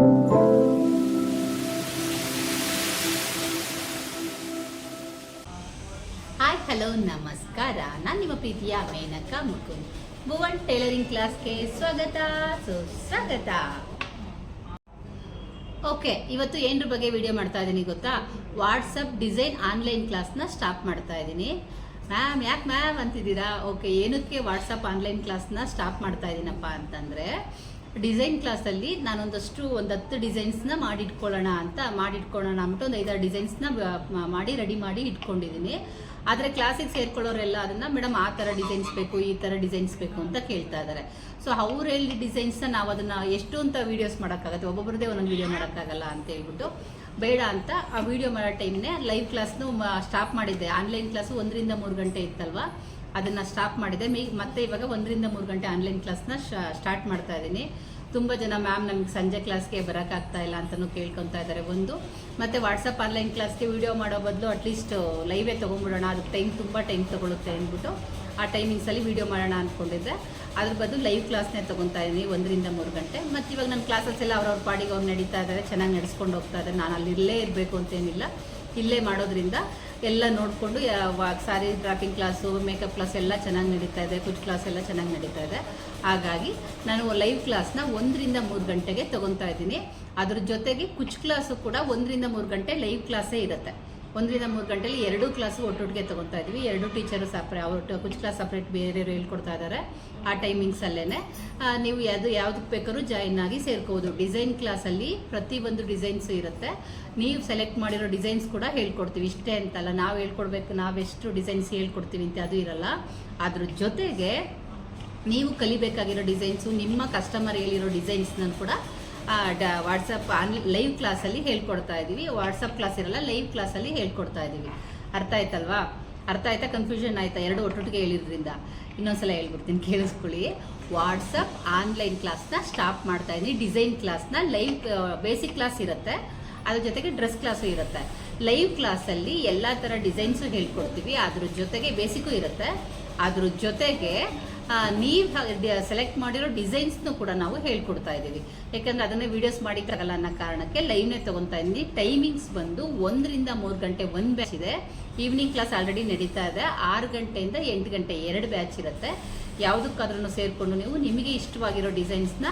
Hi, hello, ನಮಸ್ಕಾರ. ನಾನು ನಿಮ್ಮ ಪ್ರೀತಿಯ ಮೇನಕ ಮುಕುಂದ್. ಭುವನ್ ಟೈಲರಿಂಗ್ ಕ್ಲಾಸ್ಗೆ ಸ್ವಾಗತ. ಸುಸ್ವಾಗತ. ಓಕೆ, ಇವತ್ತು ಏನರ ಬಗ್ಗೆ ವಿಡಿಯೋ ಮಾಡ್ತಾ ಇದ್ದೀನಿ ಗೊತ್ತಾ? ವಾಟ್ಸಪ್ ಡಿಸೈನ್ ಆನ್ಲೈನ್ ಕ್ಲಾಸ್ನ ಸ್ಟಾಪ್ ಮಾಡ್ತಾ ಇದ್ದೀನಿ ಮ್ಯಾಮ್, ಯಾಕೆ ಮ್ಯಾಮ್ ಅಂತಿದ್ದೀರಾ? ಓಕೆ, ಏನಕ್ಕೆ ವಾಟ್ಸಪ್ ಆನ್ಲೈನ್ ಕ್ಲಾಸ್ನ ಸ್ಟಾಪ್ ಮಾಡ್ತಾ ಇದ್ದೀನಪ್ಪ ಅಂತಂದರೆ ಡಿಸೈನ್ ಕ್ಲಾಸಲ್ಲಿ ನಾನೊಂದಷ್ಟು ಒಂದು ಹತ್ತು ಡಿಸೈನ್ಸ್ನ ಮಾಡಿಟ್ಕೊಳ್ಳೋಣ ಅಂತ ಮಾಡಿಟ್ಕೊಳ್ಳೋಣ ಅಂತ ಒಂದು ಐದಾರು ಡಿಸೈನ್ಸ್ನ ಮಾಡಿ ರೆಡಿ ಮಾಡಿ ಇಟ್ಕೊಂಡಿದ್ದೀನಿ. ಆದರೆ ಕ್ಲಾಸಿಗೆ ಸೇರ್ಕೊಳ್ಳೋರೆಲ್ಲ ಅದನ್ನು, ಮೇಡಮ್, ಆ ಥರ ಡಿಸೈನ್ಸ್ ಬೇಕು, ಈ ಥರ ಡಿಸೈನ್ಸ್ ಬೇಕು ಅಂತ ಕೇಳ್ತಾ ಇದ್ದಾರೆ ಸೊ ಅವ್ರು ಹೇಳಿ ಡಿಸೈನ್ಸ್ನ ನಾವು ಅದನ್ನು ಎಷ್ಟು ಅಂತ ವೀಡಿಯೋಸ್ ಮಾಡೋಕ್ಕಾಗತ್ತೆ ಒಬ್ಬೊಬ್ಬರದೇ ಒಂದೊಂದು ವೀಡಿಯೋ ಮಾಡೋಕ್ಕಾಗಲ್ಲ ಅಂತ ಹೇಳ್ಬಿಟ್ಟು, ಬೇಡ ಅಂತ ಆ ವಿಡಿಯೋ ಮಾಡೋ ಟೈಮ್ನೇ ಲೈವ್ ಕ್ಲಾಸ್ನು ಸ್ಟಾಪ್ ಮಾಡಿದ್ದೆ. ಆನ್ಲೈನ್ ಕ್ಲಾಸು ಒಂದರಿಂದ ಮೂರು ಗಂಟೆ ಇತ್ತಲ್ವಾ? ಅದನ್ನು ಸ್ಟಾಪ್ ಮಾಡಿದೆ. ಮೀ ಮತ್ತೆ ಇವಾಗ ಒಂದರಿಂದ ಮೂರು ಗಂಟೆ ಆನ್ಲೈನ್ ಕ್ಲಾಸ್ನ ಸ್ಟಾರ್ಟ್ ಮಾಡ್ತಾ ಇದ್ದೀನಿ. ತುಂಬ ಜನ ಮ್ಯಾಮ್ ನಮಗೆ ಸಂಜೆ ಕ್ಲಾಸ್ಗೆ ಬರೋಕ್ಕಾಗ್ತಾ ಇಲ್ಲ ಅಂತಲೂ ಕೇಳ್ಕೊತಾ ಇದ್ದಾರೆ ಒಂದು ಮತ್ತು ವಾಟ್ಸಪ್ ಆನ್ಲೈನ್ ಕ್ಲಾಸ್ಗೆ ವಿಡಿಯೋ ಮಾಡೋ ಬದಲು ಅಟ್ಲೀಸ್ಟ್ ಲೈವೇ ತೊಗೊಂಬಿಡೋಣ ಅದಕ್ಕೆ ಟೈಮ್ ತುಂಬ ಟೈಮ್ ತೊಗೊಳುತ್ತೆ ಅಂದ್ಬಿಟ್ಟು ಆ ಟೈಮಿಂಗ್ಸಲ್ಲಿ ವಿಡಿಯೋ ಮಾಡೋಣ ಅಂದ್ಕೊಂಡಿದ್ದೆ ಅದ್ರ ಬದಲು ಲೈವ್ ಕ್ಲಾಸ್ನೇ ತೊಗೊತಾ ಇದ್ದೀನಿ ಒಂದರಿಂದ ಮೂರು ಗಂಟೆ. ಮತ್ತು ಇವಾಗ ನನ್ನ ಕ್ಲಾಸಸ್ ಎಲ್ಲ ಅವ್ರವ್ರ ಪಾಡಿಗೆ ಅವ್ರು ನಡೀತಾ ಇದ್ದಾರೆ ಚೆನ್ನಾಗಿ ನಡೆಸ್ಕೊಂಡು ಹೋಗ್ತಾ ಇದ್ದಾರೆ ನಾನು ಅಲ್ಲಿ ಇಲ್ಲೇ ಇರಬೇಕು ಅಂತೇನಿಲ್ಲ. ಇಲ್ಲೇ ಮಾಡೋದ್ರಿಂದ ಎಲ್ಲ ನೋಡಿಕೊಂಡು sari draping class makeup class ಎಲ್ಲ ಚೆನ್ನಾಗಿ ನಡೀತಾ ಇದೆ ಕುಚ್ ಕ್ಲಾಸ್ ಎಲ್ಲ ಚೆನ್ನಾಗಿ ನಡೀತಾ ಇದೆ. ಹಾಗಾಗಿ ನಾನು ಲೈವ್ ಕ್ಲಾಸ್ನ ಒಂದರಿಂದ ಮೂರು ಗಂಟೆಗೆ ತೊಗೊತಾ ಇದ್ದೀನಿ. ಅದ್ರ ಜೊತೆಗೆ ಕುಚ್ ಕ್ಲಾಸು ಕೂಡ ಒಂದರಿಂದ ಮೂರು ಗಂಟೆ ಲೈವ್ ಕ್ಲಾಸೇ ಇರುತ್ತೆ. ಒಂದರಿಂದ ಮೂರು ಗಂಟೆಲಿ ಎರಡೂ ಕ್ಲಾಸು ಒಟ್ಟೊಟ್ಟಿಗೆ ತೊಗೊತಾ ಇದ್ವಿ. ಎರಡು ಟೀಚರು ಸಪ್ರೇ ಅವ್ರು ಕುಚ್ ಕ್ಲಾಸ್ ಸಪ್ರೇಟ್ ಬೇರೆಯವರು ಹೇಳ್ಕೊಡ್ತಾ ಇದ್ದಾರೆ ಆ ಟೈಮಿಂಗ್ಸಲ್ಲೇ ನೀವು ಯಾವುದು ಯಾವುದಕ್ಕೆ ಬೇಕಾದ್ರೂ ಜಾಯಿನ್ ಆಗಿ ಸೇರ್ಕೋಬೋದು. ಡಿಸೈನ್ ಕ್ಲಾಸಲ್ಲಿ ಪ್ರತಿಯೊಂದು ಡಿಸೈನ್ಸ್ ಇರುತ್ತೆ. ನೀವು ಸೆಲೆಕ್ಟ್ ಮಾಡಿರೋ ಡಿಸೈನ್ಸ್ ಕೂಡ ಹೇಳ್ಕೊಡ್ತೀವಿ. ಇಷ್ಟೇ ಅಂತಲ್ಲ, ನಾವು ಹೇಳ್ಕೊಡ್ಬೇಕು ನಾವೆಷ್ಟು ಡಿಸೈನ್ಸ್ ಹೇಳ್ಕೊಡ್ತೀವಿ ಅಂತ ಅದು ಇರಲ್ಲ. ಅದ್ರ ಜೊತೆಗೆ ನೀವು ಕಲಿಬೇಕಾಗಿರೋ ಡಿಸೈನ್ಸು ನಿಮ್ಮ ಕಸ್ಟಮರ್ ಹೇಳಿರೋ ಡಿಸೈನ್ಸ್ನ ಕೂಡ ವಾಟ್ಸಪ್ ಆನ್ ಲೈವ್ ಕ್ಲಾಸಲ್ಲಿ ಹೇಳ್ಕೊಡ್ತಾ ಇದ್ದೀವಿ ವಾಟ್ಸಪ್ ಕ್ಲಾಸ್ ಇರಲ್ಲ ಲೈವ್ ಕ್ಲಾಸಲ್ಲಿ ಹೇಳ್ಕೊಡ್ತಾ ಇದ್ದೀವಿ ಅರ್ಥ ಆಯ್ತಲ್ವಾ? ಅರ್ಥ ಆಯ್ತಾ? ಕನ್ಫ್ಯೂಷನ್ ಆಯ್ತಾ? ಎರಡು ಒಟ್ಟೊಟ್ಟಿಗೆ ಹೇಳಿದ್ರಿಂದ. ಇನ್ನೊಂದ್ಸಲ ಹೇಳ್ಬಿಡ್ತೀನಿ, ಕೇಳಿಸ್ಕೊಳ್ಳಿ. ವಾಟ್ಸಪ್ ಆನ್ಲೈನ್ ಕ್ಲಾಸ್ನ ಸ್ಟಾಪ್ ಮಾಡ್ತಾ ಇದ್ದೀನಿ ಡಿಸೈನ್ ಕ್ಲಾಸ್ನ ಲೈವ್ ಬೇಸಿಕ್ ಕ್ಲಾಸ್ ಇರುತ್ತೆ. ಅದ್ರ ಜೊತೆಗೆ ಡ್ರೆಸ್ ಕ್ಲಾಸು ಇರುತ್ತೆ. ಲೈವ್ ಕ್ಲಾಸಲ್ಲಿ ಎಲ್ಲ ಥರ ಡಿಸೈನ್ಸು ಹೇಳ್ಕೊಡ್ತೀವಿ. ಅದ್ರ ಜೊತೆಗೆ ಬೇಸಿಕ್ಕು ಇರುತ್ತೆ. ಅದ್ರ ಜೊತೆಗೆ ನೀವು ಸೆಲೆಕ್ಟ್ ಮಾಡಿರೋ ಡಿಸೈನ್ಸ್ನು ಕೂಡ ನಾವು ಹೇಳ್ಕೊಡ್ತಾ ಇದ್ದೀವಿ. ಯಾಕಂದ್ರೆ ಅದನ್ನೇ ವೀಡಿಯೋಸ್ ಮಾಡಿಕ್ಕಾಗಲ್ಲ ಅನ್ನೋ ಕಾರಣಕ್ಕೆ ಲೈವ್ನೇ ತೊಗೊತಾ ಇದ್ದೀನಿ ಟೈಮಿಂಗ್ಸ್ ಬಂದು ಒಂದರಿಂದ ಮೂರು ಗಂಟೆ ಒಂದು ಬ್ಯಾಚ್ ಇದೆ. ಈವ್ನಿಂಗ್ ಕ್ಲಾಸ್ ಆಲ್ರೆಡಿ ನಡೀತಾ ಇದೆ. ಆರು ಗಂಟೆಯಿಂದ ಎಂಟು ಗಂಟೆ ಎರಡು ಬ್ಯಾಚ್ ಇರುತ್ತೆ. ಯಾವುದಕ್ಕಾದ್ರೂ ಸೇರಿಕೊಂಡು ನೀವು ನಿಮಗೆ ಇಷ್ಟವಾಗಿರೋ ಡಿಸೈನ್ಸ್ನ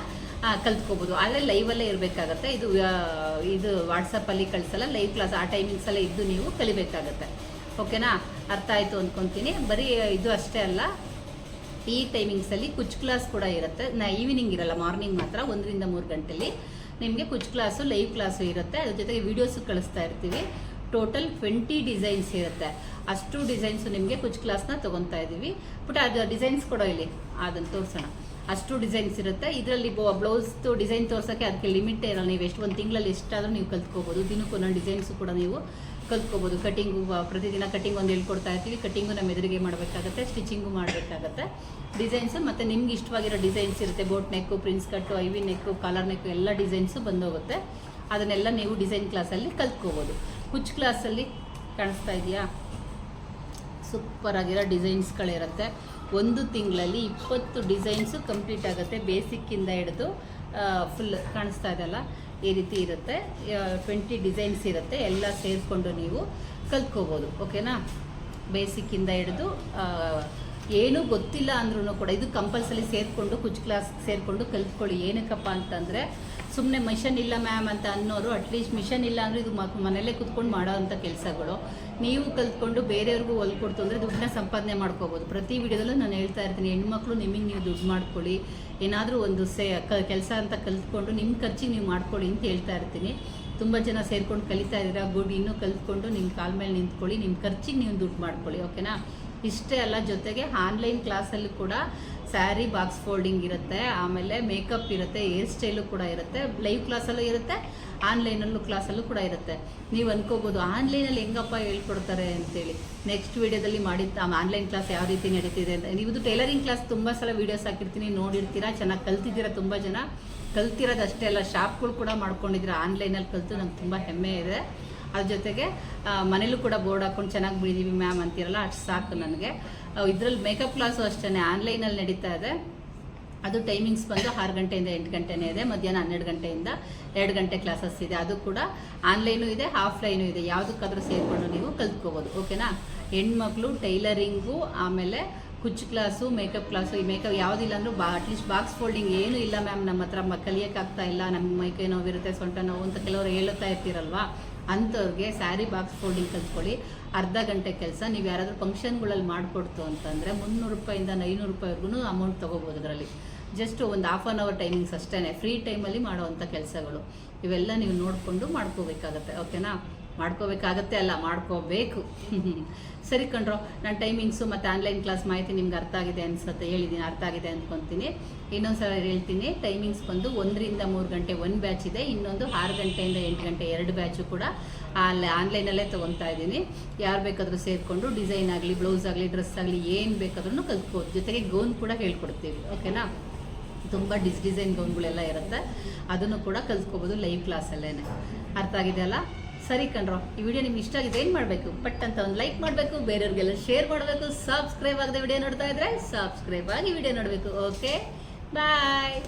ಕಲ್ತ್ಕೋಬೋದು. ಆದರೆ ಲೈವಲ್ಲೇ ಇರಬೇಕಾಗತ್ತೆ. ಇದು ಇದು ವಾಟ್ಸಪ್ಪಲ್ಲಿ ಕಳಿಸಲ್ಲ. ಲೈವ್ ಕ್ಲಾಸ್ ಆ ಟೈಮಿಂಗ್ಸಲ್ಲೇ ಇದ್ದು ನೀವು ಕಲಿಬೇಕಾಗತ್ತೆ. ಓಕೆನಾ ಅರ್ಥ ಆಯಿತು ಅಂದ್ಕೊತೀನಿ ಬರೀ ಇದು ಅಷ್ಟೇ ಅಲ್ಲ. ಈ ಟೈಮಿಂಗ್ಸಲ್ಲಿ ಕುಚ್ ಕ್ಲಾಸ್ ಕೂಡ ಇರುತ್ತೆ. ನಾ ಈವ್ನಿಂಗ್ ಇರಲ್ಲ ಮಾರ್ನಿಂಗ್ ಮಾತ್ರ, ಒಂದರಿಂದ ಮೂರು ಗಂಟೆಲಿ. ನಿಮಗೆ ಕುಚ್ ಕ್ಲಾಸು ಲೈವ್ ಕ್ಲಾಸು ಇರುತ್ತೆ. ಅದ್ರ ಜೊತೆಗೆ ವೀಡಿಯೋಸು ಕಳಿಸ್ತಾ ಇರ್ತೀವಿ. ಟೋಟಲ್ ಟ್ವೆಂಟಿ ಡಿಸೈನ್ಸ್ ಇರುತ್ತೆ. ಅಷ್ಟು ಡಿಸೈನ್ಸು ನಿಮಗೆ ಕುಚ್ ಕ್ಲಾಸ್ನ ತೊಗೊತಾ ಇದ್ದೀವಿ. ಬಟ್ ಅದು ಡಿಸೈನ್ಸ್ ಕೂಡ ಇಲ್ಲಿ, ಅದನ್ನು ತೋರಿಸೋಣ. ಅಷ್ಟು ಡಿಸೈನ್ಸ್ ಇರುತ್ತೆ. ಇದರಲ್ಲಿ ಬ್ಲೌಸ್ದು ಡಿಸೈನ್ ತೋರ್ಸೋಕ್ಕೆ ಅದಕ್ಕೆ ಲಿಮಿಟ್ ಇರಲ್ಲ. ನೀವು ಎಷ್ಟು, ಒಂದು ತಿಂಗಳಲ್ಲಿ ಎಷ್ಟಾದರೂ ನೀವು ಕಲ್ತ್ಕೋಬೋದು. ದಿನಕ್ಕೊಂದೊಂದು ಡಿಸೈನ್ಸು ಕೂಡ ನೀವು ಕಲ್ತ್ಕೋಬೋದು. ಕಟಿಂಗು ಪ್ರತಿದಿನ ಕಟಿಂಗ್ ಒಂದು ಹೇಳ್ಕೊಡ್ತಾ ಇರ್ತೀವಿ. ಕಟಿಂಗು ನಮ್ಮ ಎದುರಿಗೆ ಮಾಡಬೇಕಾಗತ್ತೆ ಸ್ಟಿಚಿಂಗು ಮಾಡಬೇಕಾಗತ್ತೆ. ಡಿಸೈನ್ಸು ಮತ್ತು ನಿಮ್ಗೆ ಇಷ್ಟವಾಗಿರೋ ಡಿಸೈನ್ಸ್ ಇರುತ್ತೆ. ಬೋಟ್ ನೆಕ್ಕು ಪ್ರಿನ್ಸ್ ಕಟ್ಟು ಐವಿ ನೆಕ್ಕು ಕಾಲರ್ ನೆಕ್ಕು ಎಲ್ಲ ಡಿಸೈನ್ಸು ಬಂದೋಗುತ್ತೆ. ಅದನ್ನೆಲ್ಲ ನೀವು ಡಿಸೈನ್ ಕ್ಲಾಸಲ್ಲಿ ಕಲ್ತ್ಕೋಬೋದು. ಕುಚ್ ಕ್ಲಾಸಲ್ಲಿ ಕಾಣಿಸ್ತಾ ಇದೆಯಾ? ಸೂಪರ್ ಆಗಿರೋ ಡಿಸೈನ್ಸ್ಗಳಿರುತ್ತೆ ಒಂದು ತಿಂಗಳಲ್ಲಿ ಇಪ್ಪತ್ತು ಡಿಸೈನ್ಸು ಕಂಪ್ಲೀಟ್ ಆಗುತ್ತೆ. ಬೇಸಿಕ್ಕಿಂದ ಹಿಡಿದು ಫುಲ್ ಕಾಣಿಸ್ತಾ ಇದೆಯಲ್ಲ ಈ ರೀತಿ ಇರುತ್ತೆ. ಟ್ವೆಂಟಿ ಡಿಸೈನ್ಸ್ ಇರುತ್ತೆ. ಎಲ್ಲ ಸೇರಿಕೊಂಡು ನೀವು ಕಲ್ತ್ಕೋಬೋದು. ಓಕೆನಾ ಬೇಸಿಕ್ಕಿಂದ ಹಿಡಿದು ಏನೂ ಗೊತ್ತಿಲ್ಲ ಅಂದ್ರೂ ಕೂಡ ಇದು ಕಂಪಲ್ಸರಿ ಸೇರಿಕೊಂಡು, ಕುಚ್ ಕ್ಲಾಸ್ ಸೇರಿಕೊಂಡು ಕಲ್ತ್ಕೊಳ್ಳಿ. ಏನಕ್ಕಪ್ಪ ಅಂತಂದರೆ ಸುಮ್ಮನೆ ಮಿಷನ್ ಇಲ್ಲ ಮ್ಯಾಮ್ ಅಂತ ಅನ್ನೋರು ಅಟ್ಲೀಸ್ಟ್ ಮಿಷನ್ ಇಲ್ಲ ಅಂದರೆ ಇದು ಮನೆಯಲ್ಲೇ ಕುತ್ಕೊಂಡು ಮಾಡೋ ಅಂಥ ಕೆಲಸಗಳು. ನೀವು ಕಲ್ತ್ಕೊಂಡು ಬೇರೆಯವ್ರಿಗೂ ಹೊಲ್ಕೊಡ್ತು ಅಂದರೆ ದುಡ್ಡನ್ನ ಸಂಪಾದನೆ ಮಾಡ್ಕೋಬೋದು. ಪ್ರತಿ ವಿಡಿಯೋದಲ್ಲೂ ನಾನು ಹೇಳ್ತಾ ಇರ್ತೀನಿ, ಹೆಣ್ಮಕ್ಳು ನಿಮಗೆ ನೀವು ದುಡ್ಡು ಮಾಡ್ಕೊಳ್ಳಿ. ಏನಾದರೂ ಒಂದು ಸೇ ಕೆಲಸ ಅಂತ ಕಲ್ತ್ಕೊಂಡು ನಿಮ್ಮ ಖರ್ಚಿಗೆ ನೀವು ಮಾಡ್ಕೊಳ್ಳಿ ಅಂತ ಹೇಳ್ತಾ ಇರ್ತೀನಿ. ತುಂಬ ಜನ ಸೇರ್ಕೊಂಡು ಕಲಿತಾ ಇದ್ದೀರಾ, ಗುಡ್. ಇನ್ನೂ ಕಲ್ತ್ಕೊಂಡು ನಿಮ್ಮ ಕಾಲ ಮೇಲೆ ನಿಂತ್ಕೊಳ್ಳಿ ನಿಮ್ಮ ಖರ್ಚಿಗೆ ನೀವು ದುಡ್ಡು ಮಾಡ್ಕೊಳ್ಳಿ, ಓಕೆನಾ? ಇಷ್ಟೇ ಅಲ್ಲ, ಜೊತೆಗೆ ಆನ್ಲೈನ್ ಕ್ಲಾಸಲ್ಲಿ ಕೂಡ ಸ್ಯಾರಿ ಬಾಕ್ಸ್ ಫೋಲ್ಡಿಂಗ್ ಇರುತ್ತೆ, ಆಮೇಲೆ ಮೇಕಪ್ ಇರುತ್ತೆ, ಹೇರ್ ಸ್ಟೈಲು ಕೂಡ ಇರುತ್ತೆ, ಲೈವ್ ಕ್ಲಾಸಲ್ಲೂ ಇರುತ್ತೆ, ಆನ್ಲೈನಲ್ಲೂ ಕ್ಲಾಸಲ್ಲೂ ಕೂಡ ಇರುತ್ತೆ. ನೀವು ಅಂದ್ಕೋಬೋದು ಆನ್ಲೈನಲ್ಲಿ ಹೆಂಗಪ್ಪ ಹೇಳ್ಕೊಡ್ತಾರೆ ಅಂತೇಳಿ. ನೆಕ್ಸ್ಟ್ ವೀಡಿಯೋದಲ್ಲಿ ಮಾಡಿದ್ದ ಆನ್ಲೈನ್ ಕ್ಲಾಸ್ ಯಾವ ರೀತಿ ನಡೀತಿದೆ ಅಂತ. ನೀವು ಟೈಲರಿಂಗ್ ಕ್ಲಾಸ್ ತುಂಬ ಸಲ ವೀಡಿಯೋಸ್ ಹಾಕಿರ್ತೀನಿ, ನೋಡಿರ್ತೀರಾ, ಚೆನ್ನಾಗಿ ಕಲ್ತಿದ್ದೀರಾ ತುಂಬ ಜನ? ಕಲ್ತಿರೋದು ಅಷ್ಟೇ ಅಲ್ಲ, ಶಾಪ್ಗಳು ಕೂಡ ಮಾಡ್ಕೊಂಡಿದ್ದೀರಾ, ಆನ್ಲೈನಲ್ಲಿ ಕಲಿತು ನಂಗೆ ತುಂಬ ಹೆಮ್ಮೆ ಇದೆ. ಅದ್ರ ಜೊತೆಗೆ ಮನೇಲೂ ಕೂಡ ಬೋರ್ಡ್ ಹಾಕೊಂಡು ಚೆನ್ನಾಗಿ ಬಿಡಿದೀವಿ ಮ್ಯಾಮ್ ಅಂತೀರಲ್ಲ, ಅಷ್ಟು ಸಾಕು ನನಗೆ. ಇದರಲ್ಲಿ ಮೇಕಪ್ ಕ್ಲಾಸು ಅಷ್ಟೇ ಆನ್ಲೈನಲ್ಲಿ ನಡೀತಾ ಇದೆ. ಅದು ಟೈಮಿಂಗ್ಸ್ ಬಂದು ಆರು ಗಂಟೆಯಿಂದ ಎಂಟು ಗಂಟೆನೇ ಇದೆ, ಮಧ್ಯಾಹ್ನ ಹನ್ನೆರಡು ಗಂಟೆಯಿಂದ ಎರಡು ಗಂಟೆ ಕ್ಲಾಸಸ್ ಇದೆ. ಅದು ಕೂಡ ಆನ್ಲೈನು ಇದೆ, ಆಫ್ಲೈನು ಇದೆ. ಯಾವುದಕ್ಕಾದ್ರೂ ಸೇರಿಕೊಂಡು ನೀವು ಕಲ್ತ್ಕೋಬೋದು, ಓಕೆನಾ? ಹೆಣ್ಮಕ್ಳು ಟೈಲರಿಂಗು, ಆಮೇಲೆ ಕುಚ್ಚು ಕ್ಲಾಸು ಮೇಕಪ್ ಕ್ಲಾಸು, ಈ ಮೇಕಪ್ ಯಾವುದಿಲ್ಲ ಅಂದ್ರೂ ಬಾ ಅಟ್ಲೀಸ್ಟ್ ಬಾಕ್ಸ್ ಫೋಲ್ಡಿಂಗ್ ಏನೂ ಇಲ್ಲ ಮ್ಯಾಮ್ ನಮ್ಮ ಹತ್ರ ಮ ಕಲಿಯೋಕ್ಕಾಗ್ತಾ ಇಲ್ಲ. ನಮ್ಮ ಮೈಕೈ ನೋವಿರುತ್ತೆ, ಸೊಂಟ ನೋವು ಅಂತ ಕೆಲವರು ಹೇಳುತ್ತಾ ಇರ್ತೀರಲ್ವಾ? ಅಂಥವ್ರಿಗೆ ಸ್ಯಾರಿ ಬಾಕ್ಸ್ ಫೋಲ್ಡಿಂಗ್ ಕಲ್ತ್ಕೊಳ್ಳಿ. ಅರ್ಧ ಗಂಟೆ ಕೆಲಸ. ನೀವು ಯಾರಾದರೂ ಫಂಕ್ಷನ್ಗಳಲ್ಲಿ ಮಾಡಿಕೊಡ್ತು ಅಂತಂದರೆ ಮುನ್ನೂರು ರೂಪಾಯಿಂದ ಐನೂರು ರೂಪಾಯಿವರೆಗೂ ಅಮೌಂಟ್ ತೊಗೋಬೋದು ಅದರಲ್ಲಿ. ಜಸ್ಟ್ ಒಂದು ಹಾಫ್ ಆನ್ ಅವರ್ ಟೈಮಿಂಗ್ಸ್ ಅಷ್ಟೇ ಫ್ರೀ ಟೈಮಲ್ಲಿ ಮಾಡುವಂಥ ಕೆಲಸಗಳು. ಇವೆಲ್ಲ ನೀವು ನೋಡಿಕೊಂಡು ಮಾಡ್ಕೋಬೇಕಾಗತ್ತೆ. ಓಕೆನಾ ಮಾಡ್ಕೋಬೇಕಾಗತ್ತೆ ಅಲ್ಲ, ಮಾಡ್ಕೋಬೇಕು. ಸರಿ ಕಣ್ರೋ, ನಾನು ಟೈಮಿಂಗ್ಸು ಮತ್ತು ಆನ್ಲೈನ್ ಕ್ಲಾಸ್ ಮಾಹಿತಿ ನಿಮ್ಗೆ ಅರ್ಥ ಆಗಿದೆ ಅನ್ಸುತ್ತೆ ಹೇಳಿದ್ದೀನಿ ಅರ್ಥ ಆಗಿದೆ ಅಂದ್ಕೊತೀನಿ ಇನ್ನೊಂದು ಸಲ ಹೇಳ್ತೀನಿ ಟೈಮಿಂಗ್ಸ್ ಬಂದು ಒಂದರಿಂದ ಮೂರು ಗಂಟೆ ಒಂದು ಬ್ಯಾಚ್ ಇದೆ, ಇನ್ನೊಂದು ಆರು ಗಂಟೆಯಿಂದ ಎಂಟು ಗಂಟೆ ಎರಡು ಬ್ಯಾಚು ಕೂಡ ಅಲ್ಲಿ ಆನ್ಲೈನಲ್ಲೇ ತೊಗೊತಾ ಇದ್ದೀನಿ. ಯಾರು ಬೇಕಾದರೂ ಸೇರಿಕೊಂಡು ಡಿಸೈನ್ ಆಗಲಿ ಬ್ಲೌಸ್ ಆಗಲಿ ಡ್ರೆಸ್ ಆಗಲಿ, ಏನು ಬೇಕಾದ್ರೂ ಕಲ್ತ್ಕೋದು ಜೊತೆಗೆ ಗೌನ್ ಕೂಡ ಹೇಳ್ಕೊಡ್ತೀವಿ ಓಕೆನಾ ತುಂಬ ಡಿಸ್ ಡಿಸೈನ್ ಗೌನ್ಗಳೆಲ್ಲ ಇರುತ್ತೆ, ಅದನ್ನು ಕೂಡ ಕಲ್ತ್ಕೋಬೋದು ಲೈವ್ ಕ್ಲಾಸಲ್ಲೇ ಅರ್ಥ ಆಗಿದೆ ಅಲ್ಲ? ಸರಿ ಕಣ್ರೋ, ಈ ವಿಡಿಯೋ ನಿಮ್ಗೆ ಇಷ್ಟ ಆಗಿದೆ ಏನು ಮಾಡಬೇಕು? ಬಟ್ ಅಂತ ಒಂದು ಲೈಕ್ ಮಾಡಬೇಕು, ಬೇರೆಯವ್ರಿಗೆಲ್ಲ ಶೇರ್ ಮಾಡಬೇಕು ಸಬ್ಸ್ಕ್ರೈಬ್ ಆಗದೆ ವಿಡಿಯೋ ನೋಡ್ತಾ ಇದ್ರೆ ಸಬ್ಸ್ಕ್ರೈಬ್ ಆಗಿ ವಿಡಿಯೋ ನೋಡಬೇಕು ಓಕೆ ಬಾಯ್